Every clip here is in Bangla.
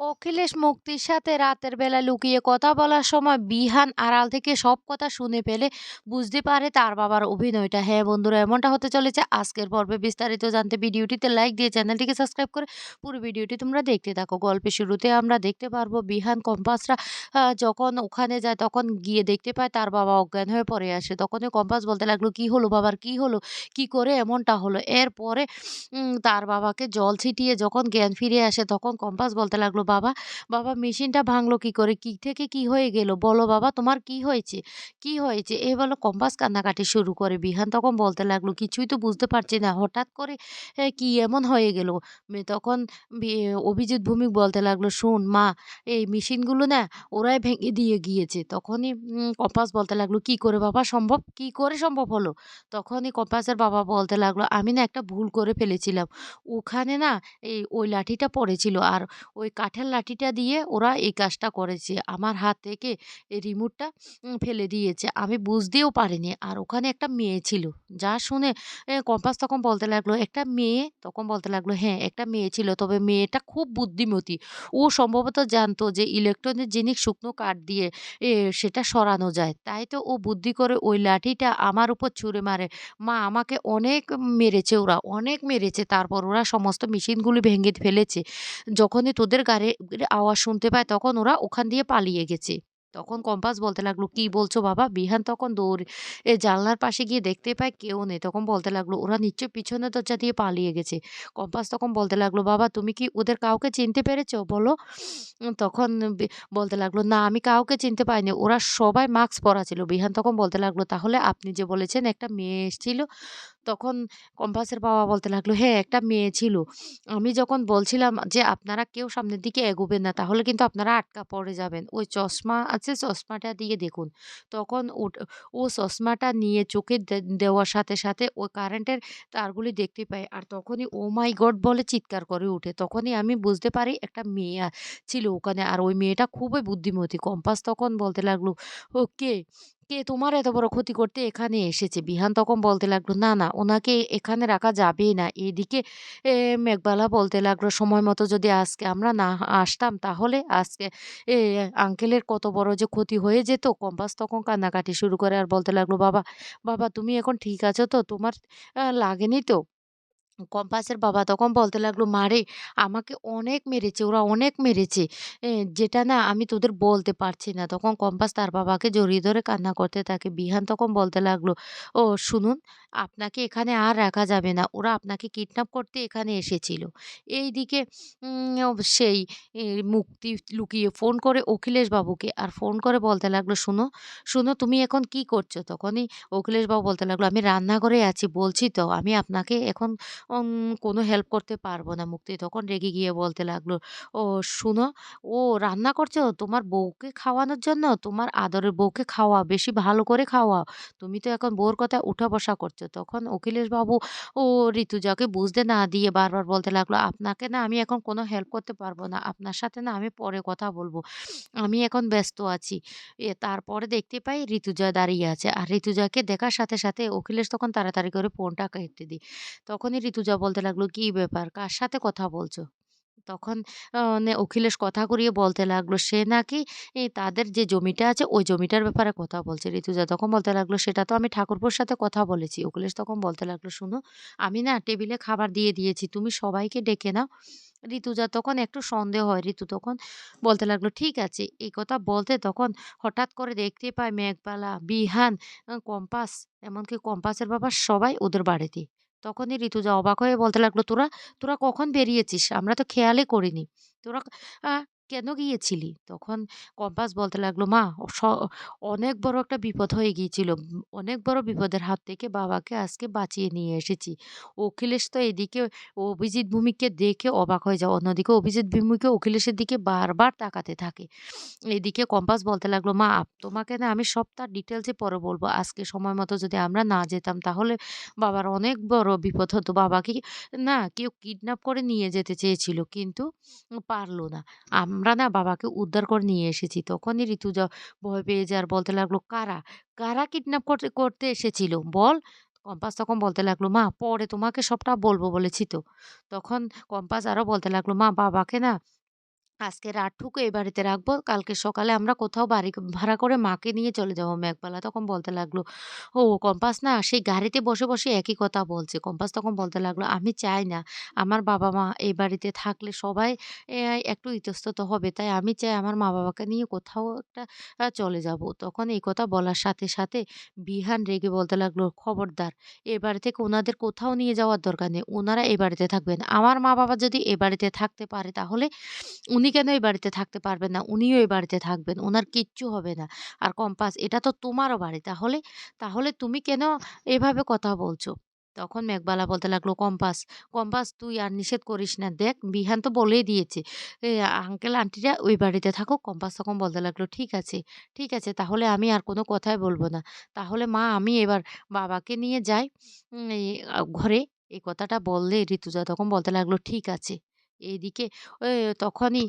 অখিলেশ মুক্তির সাথে রাতের বেলা লুকিয়ে কথা বলার সময় বিহান আড়াল থেকে সব কথা শুনে ফেলে, বুঝতে পারে তার বাবার অভিনয়টা। হ্যাঁ বন্ধুরা, এমনটা হতে চলেছে। আজকের পর্বে বিস্তারিত জানতে ভিডিওটিতে লাইক দিয়ে চ্যানেলটিকে সাবস্ক্রাইব করে পুরো ভিডিওটি তোমরা দেখতে থাকো। গল্পের শুরুতে আমরা দেখতে পারব বিহান কম্পাসরা যখন ওখানে যায় তখন গিয়ে দেখতে পায় তার বাবা অজ্ঞান হয়ে পড়ে আসে। তখনই কম্পাস বলতে লাগল, কি হলো বাবার? কি হলো? কি করে এমনটা হলো? এরপরে তার বাবাকে জল ছিটিয়ে যখন জ্ঞান ফিরে আসে তখন কম্পাস বলতে লাগল বাবা বাবা, মেশিনটা ভাঙলো কি করে? কি থেকে কি হয়ে গেল? বলো বাবা, তোমার কি হয়েছে? কি হয়েছে? এ বলো কম্পাস কান্নাকাটি শুরু করে। বিহান তখন বলতে লাগল, কিছুই তো বুঝতে পারছি না। হঠাৎ করে কি এমন হয়ে গেল? তখন অভিজিৎ ভূমিক বলতে লাগল, শোন মা, এই মেশিনগুলো না ওরাই ভেঙে দিয়ে গিয়েছে। তখনই কম্পাস বলতে লাগল, কি করে বাবা, সম্ভব? কি করে সম্ভব হলো? তখনই কম্পাসের বাবা বলতে লাগল, আমি না একটা ভুল করে ফেলেছিলাম। ওখানে না এই ওই লাঠিটা পড়েছিল, আর ওই কাঠের লাঠিটা দিয়ে ওরা এই কাজটা করেছে। আমার হাত থেকে এই রিমোটটা ফেলে দিয়েছে। আমি বুঝতেও পারিনি। আর ওখানে একটা মেয়ে ছিল। যা শুনে কম্পাস তখন বলতে লাগল, একটা মেয়ে? তখন বলতে লাগল হ্যাঁ একটা মেয়ে ছিল। তবে মেয়েটা খুব বুদ্ধিমতী। ও সম্ভবত জানতো যে ইলেকট্রনিক জিনিস শুকনো কাঠ দিয়ে সেটা সরানো যায়। তাই তো ও বুদ্ধি করে ওই লাঠিটা আমার উপর ছুঁড়ে মারে। মা আমাকে অনেক মেরেছে ওরা, অনেক মেরেছে। তারপর ওরা সমস্ত মেশিনগুলি ভেঙে ফেলেছে। যখনই তোদের গাড়ির আওয়াজ শুনতে পায় তখন ওরা ওখান দিয়ে পালিয়ে গেছে। তখন কম্পাস বলতে লাগল, "কি বলছো বাবা?" বিহান তখন দৌড় এ জানলার পাশে গিয়ে দেখতে পায় কেউ নেই। তখন বলতে লাগল, "ওরা নিশ্চয়ই পিছনে দরজা দিয়ে পালিয়ে গেছে।" কম্পাস তখন বলতে লাগল, "বাবা তুমি কি ওদের কাউকে চিনতে পেরেছ বলো?" তখন বলতে লাগল, "না আমি কাউকে চিনতে পাইনি ওরা সবাই মাস্ক পরা ছিল।" বিহান তখন বলতে লাগল, "তাহলে আপনি যে বলেছেন একটা মেয়ে এসেছিল?" তখন কম্পাসের বাবা বলতে লাগল, "হ্যাঁ, একটা মেয়ে ছিল। আমি যখন বলছিলাম যে, আপনারা কেউ সামনের দিকে এগোবেন না, তাহলে কিন্তু আপনারা আটকা পড়ে যাবেন। ওই চশমা আছে, চশমাটা দিয়ে দেখুন।" তখন ও চশমাটা নিয়ে চোখে দেওয়ার সাথে, সাথে ওই কারেন্টের তারগুলি দেখতে পাই। আর তখনই ও মাই গড!" বলে চিৎকার করে ওঠে। তখনই আমি বুঝতে পারি একটা মেয়ে ছিল ওখানে। আর ওই মেয়েটা খুবই বুদ্ধিমতী। কম্পাস তখন বলতে লাগল, "ও কে? কে তোমার এত বড় ক্ষতি করতে এখানে এসেছে?" বিহান তখন বলতে লাগল, "না, না, ওনাকে এখানে রাখা যাবেই না।" এদিকে এ মেঘবালা বলতে লাগল, "সময় মতো যদি আজকে আমরা না আসতাম তাহলে আজকে এ আঙ্কেলের কত বড় যে ক্ষতি হয়ে যেত।" কম্পাস তখন কান্নাকাটি শুরু করে আর বলতে লাগল, "বাবা, বাবা তুমি এখন ঠিক আছো তো? তোমার লাগেনি তো?" কম্পাসের বাবা তখন বলতে লাগল, "মারে আমাকে অনেক মেরেছে, ওরা অনেক মেরেছে। যেটা না আমি তোদের বলতে পারছি না।" তখন কম্পাস তার বাবাকে জড়িয়ে ধরে কান্না করতে থাকে। বিহান তখন বলতে লাগল, "ও শুনুন, আপনাকে এখানে আর রাখা যাবে না। ওরা আপনাকে কিডন্যাপ করতে এখানে এসেছিল।" এইদিকে উম ও সেই মুক্তি লুকিয়ে ফোন করে অখিলেশ বাবুকে আর ফোন করে বলতে লাগল, "শোনো, শোনো তুমি এখন কি করছ?" তখনই অখিলেশ বাবু বলতে লাগল, "আমি রান্নাঘরে আছি বলছি তো, আমি আপনাকে এখন কোনো হেল্প করতে পারব না। মুক্তি তখন রেগে গিয়ে বলতে লাগল, "ও শুনো, ও রান্না করছ তোমার বউকে খাওয়ানোর জন্য? তোমার আদরের বউকে খাওয়া বেশি ভালো করে খাওয়াও। তুমি তো এখন বউর কথা উঠা-বসা করছ।" তখন অখিলেশবাবু ও ঋতুজাকে বুঝতে না দিয়ে বারবার বলতে লাগল, "আপনাকে না আমি এখন কোনো হেল্প করতে পারব না। আপনার সাথে না আমি পরে কথা বলব। আমি এখন ব্যস্ত আছি।" এ তারপরে দেখতে পাই ঋতুজা দাঁড়িয়ে আছে। আর ঋতুজাকে দেখার সাথে, সাথে অখিলেশ তখন তাড়াতাড়ি করে ফোনটা কেটে দিই তখনই ঋতুজা বলতে লাগল, "কি ব্যাপার? কার সাথে কথা বলছো?" তখন মানে অখিলেশ কথা করিয়ে বলতে লাগল, সে নাকি তাদের যে জমিটা আছে ওই জমিটার ব্যাপারে কথা বলছে। ঋতুজা তখন বলতে লাগল, "সেটা তো আমি ঠাকুরপোর সাথে কথা বলেছি।" অখিলেশ তখন বলতে লাগল, "শোনো, আমি না টেবিলে খাবার দিয়ে দিয়েছি। তুমি সবাইকে ডেকে নাও।" ঋতুজা তখন একটু সন্দেহ হয়। ঋতু তখন বলতে লাগল, "ঠিক আছে।" এই কথা বলতে তখন হঠাৎ করে দেখতে পায় মেঘবালা, বিহান, কম্পাস এমনকি কম্পাসের বাবা সবাই ওদের বাড়িতে। তখনই ঋতুজা অবাক হয়ে বলতে লাগল, "তোরা তোরা কখন বেরিয়েছিস? আমরা তো খেয়ালই করিনি। তোরা কেন গিয়েছিলি?" তখন কম্পাস বলতে লাগল, "মা অনেক বড় একটা বিপদ হয়ে গিয়েছিল। অনেক বড় বিপদের হাত থেকে বাবাকে আজকে বাঁচিয়ে নিয়ে এসেছি।" অখিলেশ তো এদিকে অভিজিৎ ভূমিকে দেখে অবাক হয়ে যায়। অন্যদিকে অভিজিৎ ভূমিকে অখিলেশের দিকে বারবার তাকাতে থাকে। এদিকে কম্পাস বলতে লাগল, "মা তোমাকে না আমি সব তার ডিটেলসে পরে বলব আজকে সময় মতো যদি আমরা না যেতাম তাহলে বাবার অনেক বড় বিপদ হতো। বাবাকে না কেউ কিডন্যাপ করে নিয়ে যেতে চেয়েছিল কিন্তু পারল না। আমরা না বাবাকে উদ্ধার করে নিয়ে এসেছি।" তখনই ঋতুজা ভয় পেয়ে যায় আর বলতে লাগল, "কারা? কারা কিডন্যাপ করতে করতে এসেছিল? বল?" কম্পাস তখন বলতে লাগল, "মা পরে তোমাকে সবটা বলব বলেছি তো।" তখন কম্পাস আরও বলতে লাগল, "মা বাবাকে না আজকে রাতটুকু এই বাড়িতে রাখব। কালকে সকালে আমরা কোথাও বাড়ি ভাড়া করে মাকে নিয়ে চলে যাব মেঘবালা তখন বলতে লাগল, "ও কম্পাস না সেই গাড়িতে বসে, বসে একই কথা বলছে।" কম্পাস তখন বলতে লাগল, "আমি চাই না আমার বাবা-মা এই বাড়িতে থাকলে সবাই একটু ইতস্তত হবে। তাই আমি চাই আমার মা-বাবাকে নিয়ে কোথাও একটা চলে যাব।" তখন এই কথা বলার সাথে, সাথে বিহান রেগে বলতে লাগল, "খবরদার! এ বাড়ি থেকে উনাদের কোথাও নিয়ে যাওয়ার দরকার নেই। ওনারা এ বাড়িতে থাকবেন। আমার মা-বাবা যদি এ বাড়িতে থাকতে পারে তাহলে উনি কেন এই বাড়িতে থাকতে পারবেন না? উনিও এই বাড়িতে থাকবেন। ওনার কিচ্ছু হবে না। আর কম্পাস এটা তো তোমারও বাড়ি। তাহলে, তাহলে তুমি কেন এভাবে কথা বলছো?" তখন মেঘবালা বলতে লাগল, "কম্পাস, কম্পাস তুই আর নিষেধ করিস না। দেখ বিহান তো বলেই দিয়েছে। আঙ্কেল আন্টিরা ওই বাড়িতে থাকো কম্পাস তখন বলতে লাগল, "ঠিক আছে, ঠিক আছে তাহলে আমি আর কোনো কথাই বলব না। তাহলে মা আমি এবার বাবাকে নিয়ে যাই ঘরে।" এই কথাটা বললে ঋতুজা তখন বলতে লাগল, "ঠিক আছে।" এইদিকে এ তখনই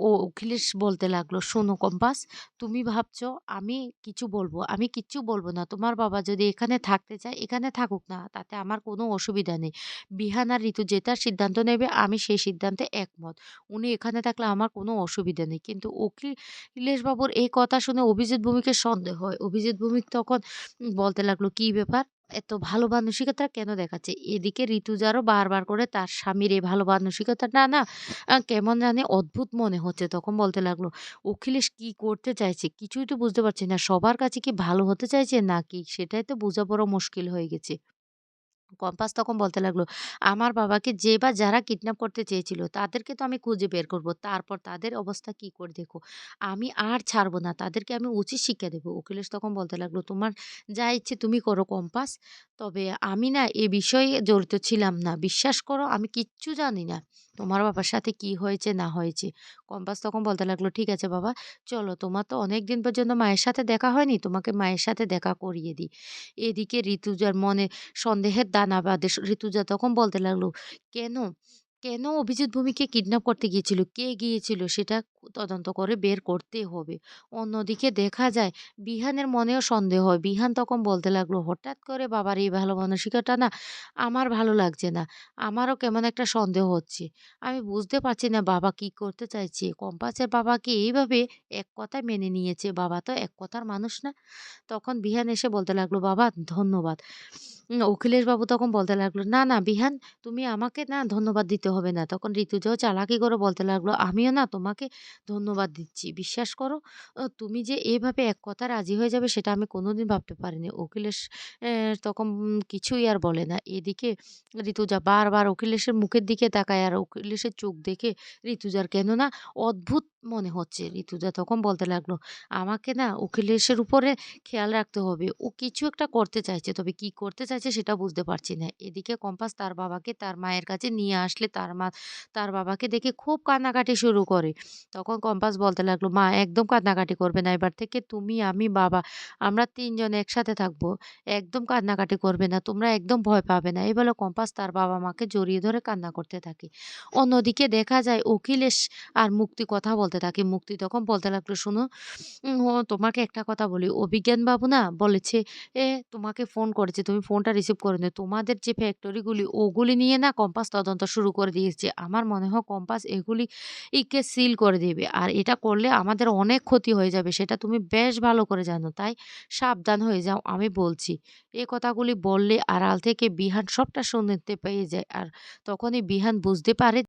ও অখিলেশ বলতে লাগল, "শোনো কম্পাস, তুমি ভাবছ আমি কিছু বলব। আমি কিচ্ছু বলব না। তোমার বাবা যদি এখানে থাকতে চায়, এখানে থাকুক না। তাতে আমার কোনো অসুবিধা নেই। বিহান আর ঋতু যেটা সিদ্ধান্ত নেবে আমি সেই সিদ্ধান্তে একমত। উনি এখানে থাকলে আমার কোনো অসুবিধা নেই।" কিন্তু অখিলেশ বাবুর এই কথা শুনে অভিজিৎ ভৌমিকের সন্দেহ হয়। অভিজিৎ ভৌমিক তখন বলতে লাগল, "কি ব্যাপার? এত ভালো মানসিকতা কেন দেখাচ্ছে?" এদিকে ঋতুজারও বারবার করে তার স্বামীর এই ভালো মানসিকতা না না কেমন জানি অদ্ভুত মনে হচ্ছে। তখন বলতে লাগল, "অখিলেশ কি করতে চাইছে? কিছুই তো বুঝতে পারছি না। সবার কাছে কি ভালো হতে চাইছে নাকি? সেটাই তো বোঝা বড় মুশকিল হয়ে গেছে।" কম্পাস তখন বলতে লাগল, "আমার বাবাকে যে বা যারা কিডন্যাপ করতে চেয়েছিল তাদেরকে তো আমি খুঁজে বের করব। তারপর তাদের অবস্থা কি করে দেখো। আমি আর ছাড়বো না। তাদেরকে আমি উচিত শিক্ষা দেবো উকিলেশ তখন বলতে লাগল, "তোমার যা ইচ্ছে তুমি করো কম্পাস। তবে আমি না এ বিষয়ে জড়িত ছিলাম না। বিশ্বাস করো আমি কিচ্ছু জানি না। তোমার বাবার সাথে কি হয়েছে না হয়েছে।" কম্পাস তখন বলতে লাগল, "ঠিক আছে বাবা চলো তোমার তো অনেক দিন পর্যন্ত মায়ের সাথে দেখা হয়নি। তোমাকে মায়ের সাথে দেখা করিয়ে দিই।" এদিকে ঋতুজার মনে সন্দেহের দানা বাঁধে। ঋতুজা তখন বলতে লাগল, "কেন? কেন অভিজিৎ ভূমিকে কিডন্যাপ করতে গিয়েছিল? কে গিয়েছিল? সেটা তদন্ত করে বের করতে হবে।" অন্যদিকে দেখা যায় বিহানের মনেও সন্দেহ হয়। বিহান তখন বলতে লাগল, "হঠাৎ করে বাবার এই ভালো মানসিকতা না আমার ভালো লাগছে না। আমারও কেমন একটা সন্দেহ হচ্ছে। আমি বুঝতে পারছি না বাবা কি করতে চাইছে। কম্পাসের বাবাকে এইভাবে এক কথায় মেনে নিয়েছে? বাবা তো এক কথার মানুষ না।" তখন বিহান এসে বলতে লাগল, "বাবা ধন্যবাদ।" উম অখিলেশ বাবু তখন বলতে লাগল, "না, না বিহান তুমি আমাকে না ধন্যবাদ দিতে হবে না।" তখন ঋতুজাও চালাকি করে বলতে লাগল, "আমিও না তোমাকে ধন্যবাদ দিচ্ছি। বিশ্বাস করো তুমি যে এভাবে এক কথায় রাজি হয়ে যাবে সেটা আমি কোনোদিন ভাবতে পারিনি।" অখিলেশ তখন কিছুই আর বলে না। এদিকে ঋতুজা বারবার অখিলেশের মুখের দিকে তাকায় আর অখিলেশের চোখ দেখে ঋতুজার কেন না অদ্ভুত মনে হচ্ছে। ঋতুজা তখন বলতে লাগল, "আমাকে না অখিলেশের উপরে খেয়াল রাখতে হবে। ও কিছু একটা করতে চাইছে। তবে কি করতে চাইছে সেটা বুঝতে পারছি না।" এদিকে কম্পাস তার বাবাকে তার মায়ের কাছে নিয়ে আসলে তার মা তার বাবাকে দেখে খুব কান্নাকাটি শুরু করে। তখন কম্পাস বলতে লাগল, "মা একদম কান্নাকাটি করবে না। এবার থেকে তুমি, আমি, বাবা আমরা তিনজন একসাথে থাকব। একদম কান্নাকাটি করবে না। তোমরা একদম ভয় পাবে না।" এই বলে কম্পাস তার বাবা-মাকে জড়িয়ে ধরে কান্না করতে থাকে। অন্যদিকে দেখা যায় অখিলেশ আর মুক্তি কথা বলতে থাকে। মুক্তি তখন বলতে লাগল, "শোনো তোমাকে একটা কথা বলি। অভিজ্ঞান বাবু না বলেছে এ তোমাকে ফোন করেছে। তুমি ফোনটা রিসিভ করে। তোমাদের যে ফ্যাক্টরিগুলি ওগুলি নিয়ে না কম্পাস তদন্ত শুরু করে দিয়েছে। আমার মনে হয় কম্পাস এগুলি ইকে সিল করে দেবে। আর এটা করলে আমাদের অনেক ক্ষতি হয়ে যাবে। সেটা তুমি বেশ ভালো করে জানো। তাই সাবধান হয়ে যাও, আমি বলছি।" এ কথাগুলি বললে আড়াল থেকে বিহান সবটা শুনতে পেয়ে যায়। আর তখনই বিহান বুঝতে পারে